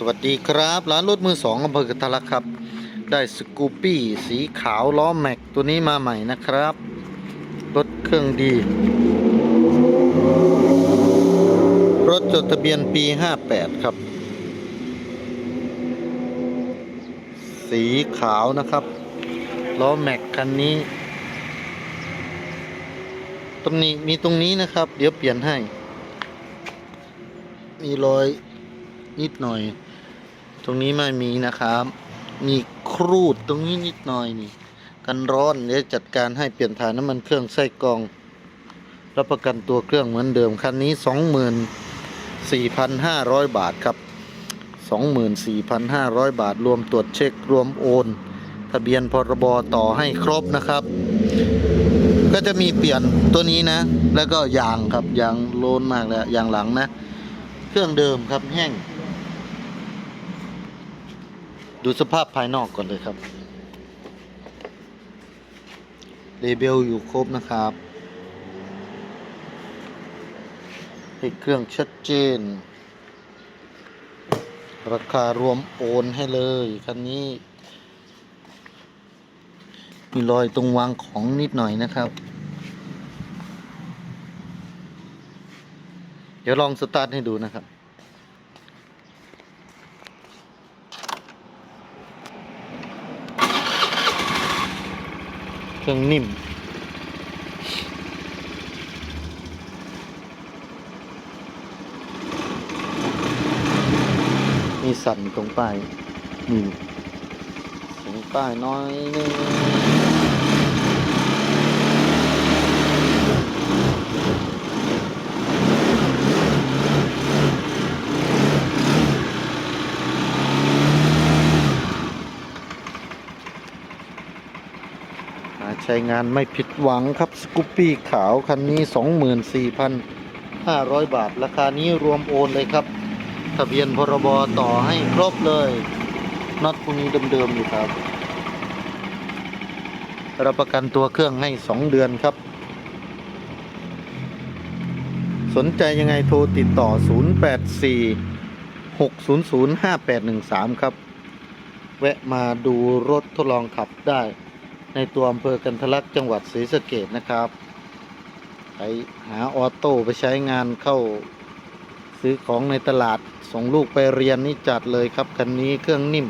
สวัสดีครับร้านรถมือสองอำเภอกระทะลักครับ ได้สกูปปี้สีขาวล้อแม็กตัวนี้มาใหม่นะครับ รถเครื่องดี รถจดทะเบียนปี 58 ครับ สีขาวนะครับล้อแม็กคันนี้ตรงนี้มีตรงนี้นะครับ เดี๋ยวเปลี่ยนให้ มีรอยนิดหน่อย ตรงนี้ไม่มีนะครับ มีครูดตรงนี้นิดหน่อยนี่ กันร้อนเดี๋ยวจัดการให้เปลี่ยนถ่ายน้ำมันเครื่องไส้กรองรับประกันตัวเครื่องเหมือนเดิมคันนี้ 24,500 บาทครับ 24,500 บาท รวมตรวจเช็ครวมโอน ทะเบียนพรบต่อให้ครบนะครับ ก็จะมีเปลี่ยนตัวนี้นะ แล้วก็ยางครับยางโลนมากแล้วยางหลังนะ เครื่องเดิมครับแห้ง ดูสภาพภายนอกก่อนเลยครับเลเบลอยู่ครบนะครับติดเครื่องชัดเจน ราคารวมโอนให้เลยคันนี้ มีรอยตรงวางของนิดหน่อยนะครับ เดี๋ยวลองสตาร์ทให้ดูนะครับ เครื่องนิ่ม มีสั่นตรงป้ายนี่เสียงป้ายน้อยนึง ใช้งานไม่ผิดหวังครับสกูปปี้ขาวคันนี้ 24,500 บาท ราคานี้รวมโอนเลยครับ ทะเบียนพรบต่อให้ครบเลยน็อตพวกนี้เดิมๆอยู่ครับ รับประกันตัวเครื่องให้ 2 เดือนครับ สนใจยังไงโทรติดต่อ 084 600 5813 ครับ แวะมาดูรถทดลองขับได้ ในตัวอำเภอกันทะลักจังหวัดศรีสะเกดนะครับไปหาออโต้ไปใช้งานเข้าซื้อของในตลาดส่งลูกไปเรียนนี่จัดเลยครับคันนี้เครื่องนิ่ม